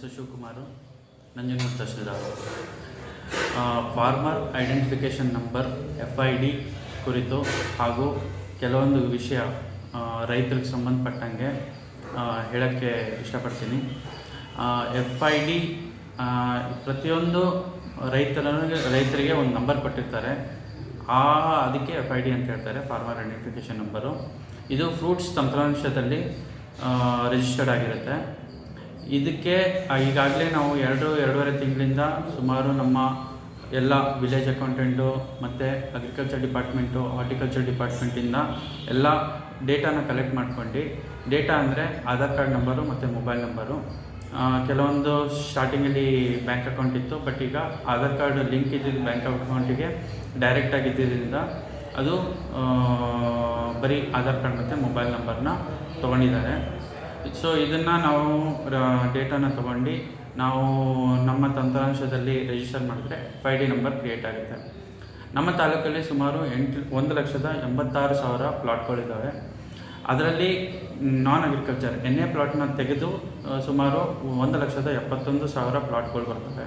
ಹೆಸರು Shivakumar, Nanjangud tahsildar. Farmer identification number F I D ಕುರಿತು ಹಾಗೂ ಕೆಲವೊಂದು ವಿಷಯ ರೈತರಿಗೆ ಸಂಬಂಧಪಟ್ಟಂಗೆ ಹೇಳೋಕ್ಕೆ ಇಷ್ಟಪಡ್ತೀನಿ. ಎಫ್ ಐ ಡಿ ಪ್ರತಿಯೊಂದು ರೈತರ ರೈತರಿಗೆ ಒಂದು ನಂಬರ್ ಕೊಟ್ಟಿರ್ತಾರೆ. ಆ, ಅದಕ್ಕೆ ಎಫ್ ಐ ಡಿ ಅಂತ ಹೇಳ್ತಾರೆ ಫಾರ್ಮರ್ ಐಡೆಂಟಿಫಿಕೇಷನ್ ನಂಬರು ಇದು ಫ್ರೂಟ್ಸ್ ತಂತ್ರಾಂಶದಲ್ಲಿ ರಿಜಿಸ್ಟರ್ಡ್ ಆಗಿರುತ್ತೆ. ಇದಕ್ಕೆ ಈಗಾಗಲೇ ನಾವು ಎರಡು, ಎರಡೂವರೆ ತಿಂಗಳಿಂದ ಸುಮಾರು ನಮ್ಮ ಎಲ್ಲ ವಿಲೇಜ್ ಅಕೌಂಟೆಂಟು ಮತ್ತು ಅಗ್ರಿಕಲ್ಚರ್ ಡಿಪಾರ್ಟ್ಮೆಂಟು ಹಾರ್ಟಿಕಲ್ಚರ್ ಡಿಪಾರ್ಟ್ಮೆಂಟಿಂದ ಎಲ್ಲ ಡೇಟಾನ ಕಲೆಕ್ಟ್ ಮಾಡ್ಕೊಂಡು. ಡೇಟಾ ಅಂದರೆ ಆಧಾರ್ ಕಾರ್ಡ್ ನಂಬರು ಮತ್ತು ಮೊಬೈಲ್ ನಂಬರು ಕೆಲವೊಂದು ಸ್ಟಾರ್ಟಿಂಗಲ್ಲಿ ಬ್ಯಾಂಕ್ ಅಕೌಂಟ್ ಇತ್ತು ಬಟ್ ಈಗ ಆಧಾರ್ ಕಾರ್ಡ್ ಲಿಂಕ್ ಇದ್ದಿದ್ದು ಬ್ಯಾಂಕ್ ಅಕೌಂಟಿಗೆ ಡೈರೆಕ್ಟಾಗಿ ಇದ್ದಿದ್ದರಿಂದ ಅದು ಬರೀ ಆಧಾರ್ ಕಾರ್ಡ್ ಮತ್ತು ಮೊಬೈಲ್ ನಂಬರ್ನ ತೊಗೊಂಡಿದ್ದಾರೆ. ಸೊ ಇದನ್ನು ನಾವು ಡೇಟಾನ ತೊಗೊಂಡು ನಾವು ನಮ್ಮ ತಂತ್ರಾಂಶದಲ್ಲಿ ರಿಜಿಸ್ಟರ್ ಮಾಡಿದ್ರೆ F I D number create ಆಗುತ್ತೆ. ನಮ್ಮ ತಾಲೂಕಲ್ಲಿ ಸುಮಾರು ಎಂಟು, ಒಂದು ಲಕ್ಷದ ಎಂಬತ್ತಾರು ಸಾವಿರ ಪ್ಲಾಟ್ಗಳಿದ್ದಾವೆ ಅದರಲ್ಲಿ ನಾನ್ ಅಗ್ರಿಕಲ್ಚರ್ ಎಣ್ಣೆ ಪ್ಲಾಟ್ನ ತೆಗೆದು ಸುಮಾರು ಒಂದು ಲಕ್ಷದ ಎಪ್ಪತ್ತೊಂದು ಸಾವಿರ ಪ್ಲಾಟ್ಗಳು ಬರ್ತವೆ.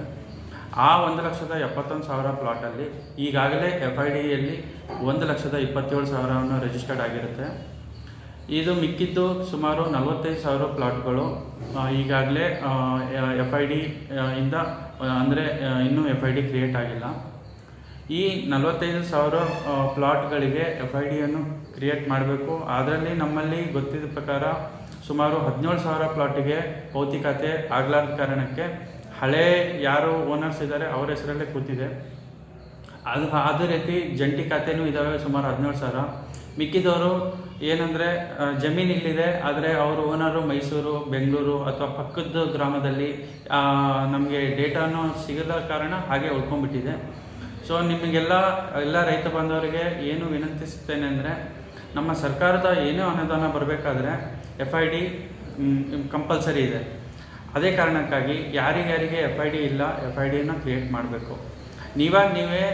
ಆ ಒಂದು ಲಕ್ಷದ ಎಪ್ಪತ್ತೊಂದು ಸಾವಿರ ಪ್ಲಾಟಲ್ಲಿ ಈಗಾಗಲೇ ಎಫ್ ಐ ಡಿಯಲ್ಲಿ ಒಂದು ಲಕ್ಷದ ಇಪ್ಪತ್ತೇಳು ಸಾವಿರವನ್ನು ರಿಜಿಸ್ಟರ್ಡ್ ಆಗಿರುತ್ತೆ. ಇದು ಮಿಕ್ಕಿದ್ದು ಸುಮಾರು ನಲವತ್ತೈದು ಸಾವಿರ ಪ್ಲಾಟ್ಗಳು. ಈಗಾಗಲೇ ಎಫ್ ಐ ಡಿ ಇಂದ ಅಂದರೆ ಇನ್ನೂ ಎಫ್ ಐ ಡಿ ಕ್ರಿಯೇಟ್ ಆಗಿಲ್ಲ. ಈ ನಲವತ್ತೈದು ಸಾವಿರ ಪ್ಲಾಟ್ಗಳಿಗೆ ಎಫ್ ಐ ಡಿಯನ್ನು ಕ್ರಿಯೇಟ್ ಮಾಡಬೇಕು. ಅದರಲ್ಲಿ ನಮ್ಮಲ್ಲಿ ಗೊತ್ತಿದ್ದ ಪ್ರಕಾರ ಸುಮಾರು ಹದಿನೇಳು ಸಾವಿರ ಪ್ಲಾಟಿಗೆ ಭೌತಿಕತೆ ಆಗಲಾರ್ದ ಕಾರಣಕ್ಕೆ ಹಳೆ ಯಾರು ಓನರ್ಸ್ ಇದ್ದಾರೆ, ಅವರ ಹೆಸರಲ್ಲೇ ಕೂತಿದೆ. ಅದು ಅದೇ ರೀತಿ ಜಂಟಿ ಖಾತೆನೂ ಇದ್ದಾವೆ ಸುಮಾರು ಹದಿನೇಳು ಸಾವಿರ. ಮಿಕ್ಕಿದವರು ಏನಂದರೆ ಜಮೀನು ಇಲ್ಲಿದೆ, ಆದರೆ ಅವರು ಓನರು ಮೈಸೂರು, ಬೆಂಗಳೂರು ಅಥವಾ ಪಕ್ಕದ ಗ್ರಾಮದಲ್ಲಿ ನಮಗೆ ಡೇಟಾನು ಸಿಗದ ಕಾರಣ ಹಾಗೆ ಉಳ್ಕೊಂಡ್ಬಿಟ್ಟಿದೆ. ಸೊ ನಿಮಗೆಲ್ಲ, ಎಲ್ಲ ರೈತ ಬಾಂಧವರಿಗೆ ಏನು ವಿನಂತಿಸುತ್ತೇನೆ ಅಂದರೆ, ನಮ್ಮ ಸರ್ಕಾರದ ಏನೇ ಅನುದಾನ ಬರಬೇಕಾದ್ರೆ ಎಫ್ ಐ ಡಿ ಕಂಪಲ್ಸರಿ ಇದೆ. ಅದೇ ಕಾರಣಕ್ಕಾಗಿ ಯಾರಿಗ್ಯಾರಿಗೆ ಎಫ್ ಐ ಡಿ ಇಲ್ಲ ಎಫ್ ಐ ಡಿಯನ್ನು ಕ್ರಿಯೇಟ್ ಮಾಡಬೇಕು. ನೀವಾಗ ನೀವೇ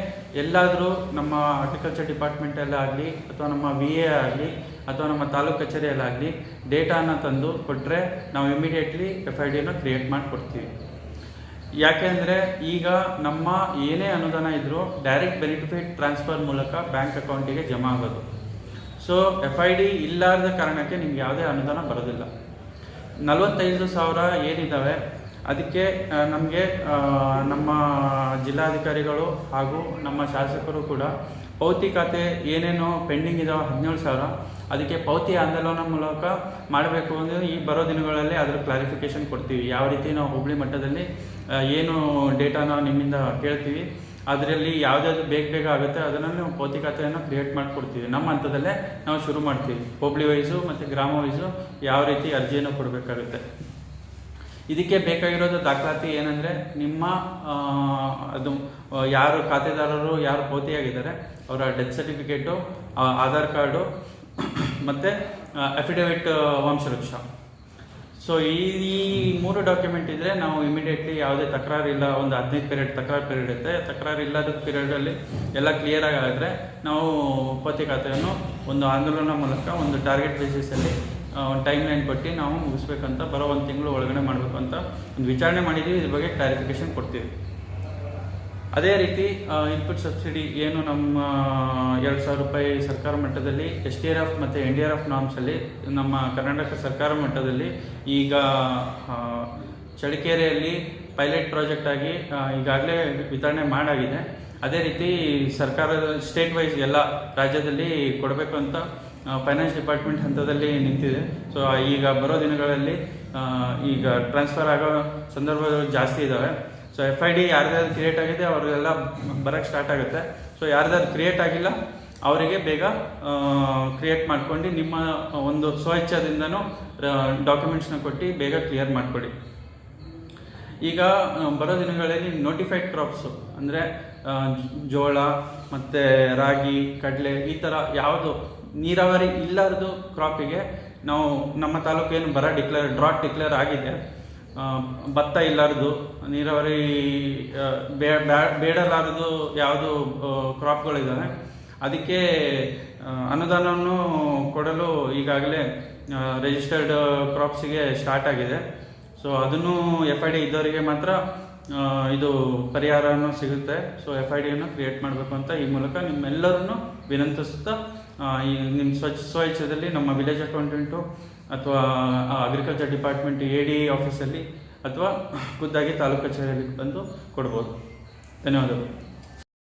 ಎಲ್ಲಾದರೂ ನಮ್ಮ ಹಾರ್ಟಿಕಲ್ಚರ್ ಡಿಪಾರ್ಟ್ಮೆಂಟಲ್ಲಾಗಲಿ ಅಥವಾ ನಮ್ಮ ವಿ ಎ ಆಗಲಿ, ಅಥವಾ ನಮ್ಮ ತಾಲೂಕು ಕಚೇರಿಯಲ್ಲಾಗಲಿ ಡೇಟಾನ ತಂದು ಕೊಟ್ಟರೆ ನಾವು ಇಮಿಡಿಯೇಟ್ಲಿ ಎಫ್ ಐ ಡಿಯನ್ನು ಕ್ರಿಯೇಟ್ ಮಾಡಿ ಕೊಡ್ತೀವಿ ಯಾಕೆಂದರೆ ಈಗ ನಮ್ಮ ಏನೇ ಅನುದಾನ ಇದ್ದರೂ ಡೈರೆಕ್ಟ್ ಬೆನಿಫಿಟ್ ಟ್ರಾನ್ಸ್ಫರ್ ಮೂಲಕ ಬ್ಯಾಂಕ್ ಅಕೌಂಟಿಗೆ ಜಮಾ ಆಗೋದು. ಸೊ ಎಫ್ ಐ ಡಿ ಇಲ್ಲಾರದ ಕಾರಣಕ್ಕೆ ನಿಮ್ಗೆ ಯಾವುದೇ ಅನುದಾನ ಬರೋದಿಲ್ಲ. ನಲವತ್ತೈದು ಸಾವಿರ ಏನಿದ್ದಾವೆ ಅದಕ್ಕೆ ನಮಗೆ ನಮ್ಮ ಜಿಲ್ಲಾಧಿಕಾರಿಗಳು ಹಾಗೂ ನಮ್ಮ ಶಾಸಕರು ಕೂಡ ಪೌತಿ ಖಾತೆ ಏನೇನು ಪೆಂಡಿಂಗ್ ಇದಾವೆ ಹದಿನೇಳು ಸಾವಿರ, ಅದಕ್ಕೆ ಪೌತಿ ಆಂದೋಲನ ಮೂಲಕ ಮಾಡಬೇಕು ಅಂದರೆ ಈ ಬರೋ ದಿನಗಳಲ್ಲಿ ಅದರ ಕ್ಲಾರಿಫಿಕೇಶನ್ ಕೊಡ್ತೀವಿ. ಯಾವ ರೀತಿ ನಾವು ಹುಬ್ಳಿ ಮಟ್ಟದಲ್ಲಿ ಏನು ಡೇಟಾನ ನಿಮ್ಮಿಂದ ಕೇಳ್ತೀವಿ, ಅದರಲ್ಲಿ ಯಾವುದಾದ್ರು ಬೇಗ ಬೇಗ ಆಗುತ್ತೆ ಅದನ್ನು ನಾವು ಪೌತಿ ಖಾತೆಯನ್ನು ಕ್ರಿಯೇಟ್ ಮಾಡಿಕೊಡ್ತೀವಿ. ನಮ್ಮ ಹಂತದಲ್ಲೇ ನಾವು ಶುರು ಮಾಡ್ತೀವಿ. ಹೋಬ್ಳಿ ವೈಸು ಮತ್ತು ಗ್ರಾಮ ವೈಸು ಯಾವ ರೀತಿ ಅರ್ಜಿಯನ್ನು ಕೊಡಬೇಕಾಗುತ್ತೆ. ಇದಕ್ಕೆ ಬೇಕಾಗಿರೋದು ದಾಖಲಾತಿ ಏನಂದರೆ ನಿಮ್ಮ ಅದು ಯಾರು ಖಾತೆದಾರರು, ಯಾರು ಪೋತಿಯಾಗಿದ್ದಾರೆ, ಅವರ ಡೆತ್ ಸರ್ಟಿಫಿಕೇಟು ಆಧಾರ್ ಕಾರ್ಡು, ಮತ್ತು ಅಫಿಡವಿಟ್ ವಂಶವೃಕ್ಷ. ಸೊ ಈ ಮೂರು ಡಾಕ್ಯುಮೆಂಟ್ ಇದ್ದರೆ ನಾವು ಇಮಿಡಿಯೇಟ್ಲಿ ಯಾವುದೇ ತಕರಾರು ಇಲ್ಲ ಒಂದು ಹದಿನೈದು ಪೀರಿಯಡ್ ತಕರಾರು ಪೀರಿಯಡ್ ಇರುತ್ತೆ. ತಕರಾರು ಇಲ್ಲದ ಪೀರಿಯಡಲ್ಲಿ ಎಲ್ಲ ಕ್ಲಿಯರ್ ಆಗಿದ್ರೆ ನಾವು ಉತ್ಪತ್ತಿ ಖಾತೆಯನ್ನು ಒಂದು ಆಂದೋಲನ ಮೂಲಕ ಒಂದು ಟಾರ್ಗೆಟ್ ಬೇಸಿಸಲ್ಲಿ ಒಂದು ಟೈಮ್ ಲೈನ್ ಕೊಟ್ಟು ನಾವು ಮುಗಿಸ್ಬೇಕಂತ ಬರೋ ಒಂದು ತಿಂಗಳು ಒಳಗಡೆ ಮಾಡಬೇಕು ಅಂತ ಒಂದು ವಿಚಾರಣೆ ಮಾಡಿದ್ದೀವಿ, ಇದ್ರ ಬಗ್ಗೆ ಕ್ಲಾರಿಫಿಕೇಶನ್ ಕೊಡ್ತೀವಿ. ಅದೇ ರೀತಿ ಇನ್ಪುಟ್ ಸಬ್ಸಿಡಿ ಏನು ನಮ್ಮ ಎರಡು ಸಾವಿರ ರೂಪಾಯಿ ಸರ್ಕಾರ ಮಟ್ಟದಲ್ಲಿ ಎಸ್ ಟಿ ಆರ್ ಎಫ್ ಮತ್ತು ಎನ್ ಡಿ ಆರ್ ಎಫ್ ನಾಮ್ಸಲ್ಲಿ ನಮ್ಮ ಕರ್ನಾಟಕ ಸರ್ಕಾರ ಮಟ್ಟದಲ್ಲಿ ಈಗ ಚಳಿಕೆರೆಯಲ್ಲಿ ಪೈಲಟ್ ಪ್ರಾಜೆಕ್ಟ್ ಆಗಿ ಈಗಾಗಲೇ ವಿತರಣೆ ಮಾಡಾಗಿದೆ. ಅದೇ ರೀತಿ ಸರ್ಕಾರದ ಸ್ಟೇಟ್ ವೈಸ್ ಎಲ್ಲ ರಾಜ್ಯದಲ್ಲಿ ಕೊಡಬೇಕು ಅಂತ ಫೈನಾನ್ಸ್ ಡಿಪಾರ್ಟ್ಮೆಂಟ್ ಹಂತದಲ್ಲಿ ನಿಂತಿದೆ. ಸೊ ಈಗ ಬರೋ ದಿನಗಳಲ್ಲಿ ಈಗ ಟ್ರಾನ್ಸ್ಫರ್ ಆಗೋ ಸಂದರ್ಭಗಳು ಜಾಸ್ತಿ ಇದ್ದಾವೆ ಸೊ ಎಫ್ ಐ ಡಿ ಯಾರ್ದಾದ್ರು ಕ್ರಿಯೇಟ್ ಆಗಿದೆ, ಅವ್ರಿಗೆಲ್ಲ ಬರೋಕ್ಕೆ ಸ್ಟಾರ್ಟ್ ಆಗುತ್ತೆ. ಸೊ ಯಾರ್ದಾದ್ರು ಕ್ರಿಯೇಟ್ ಆಗಿಲ್ಲ, ಅವರಿಗೆ ಬೇಗ ಕ್ರಿಯೇಟ್ ಮಾಡ್ಕೊಂಡು ನಿಮ್ಮ ಒಂದು ಸ್ವಇಚ್ಛಾದಿಂದನೂ ಡಾಕ್ಯುಮೆಂಟ್ಸ್ನ ಕೊಟ್ಟು ಬೇಗ ಕ್ಲಿಯರ್ ಮಾಡಿಕೊಡಿ. ಈಗ ಬರೋ ದಿನಗಳಲ್ಲಿ ನೋಟಿಫೈಡ್ ಕ್ರಾಪ್ಸು ಅಂದರೆ ಜೋಳ, ಮತ್ತು ರಾಗಿ, ಕಡಲೆ, ಈ ಥರ ಯಾವುದು ನೀರಾವರಿ ಇಲ್ಲಾರ್ದು ಕ್ರಾಪಿಗೆ ನಾವು ನಮ್ಮ ತಾಲೂಕೇನು ಬರ ಡಿಕ್ಲೇರ್ ಡ್ರಾಟ್ ಡಿಕ್ಲೇರ್ ಆಗಿದೆ. ಭತ್ತ ಇಲ್ಲಾರ್ದು, ನೀರಾವರಿ ಬೇ ಬೇಡಲಾರದು ಯಾವುದು ಕ್ರಾಪ್ಗಳಿದ್ದಾವೆ ಅದಕ್ಕೆ ಅನುದಾನವನ್ನು ಕೊಡಲು ಈಗಾಗಲೇ ರಿಜಿಸ್ಟರ್ಡ್ ಕ್ರಾಪ್ಸಿಗೆ ಸ್ಟಾರ್ಟ್ ಆಗಿದೆ. ಸೊ ಅದನ್ನು ಎಫ್ ಐ ಡಿ ಇದ್ದವರಿಗೆ ಮಾತ್ರ ಇದು ಪರಿಹಾರನೂ ಸಿಗುತ್ತೆ. ಸೊ ಎಫ್ ಐ ಡಿಯನ್ನು ಕ್ರಿಯೇಟ್ ಮಾಡಬೇಕು ಅಂತ ಈ ಮೂಲಕ ನಿಮ್ಮೆಲ್ಲರನ್ನು ವಿನಂತಿಸುತ್ತಾ ಈ ನಿಮ್ಮ ಸ್ವಚ್ಛ ಸ್ವಚ್ಛದಲ್ಲಿ ನಮ್ಮ ವಿಲೇಜ್ ಅಕೌಂಟೆಂಟು ಅಥವಾ ಅಗ್ರಿಕಲ್ಚರ್ ಡಿಪಾರ್ಟ್ಮೆಂಟ್ ಎ ಡಿ ಆಫೀಸಲ್ಲಿ ಅಥವಾ ಖುದ್ದಾಗಿ ತಾಲೂಕು ಕಚೇರಿಯಲ್ಲಿ ಬಂದು ಕೊಡ್ಬೋದು. ಧನ್ಯವಾದಗಳು.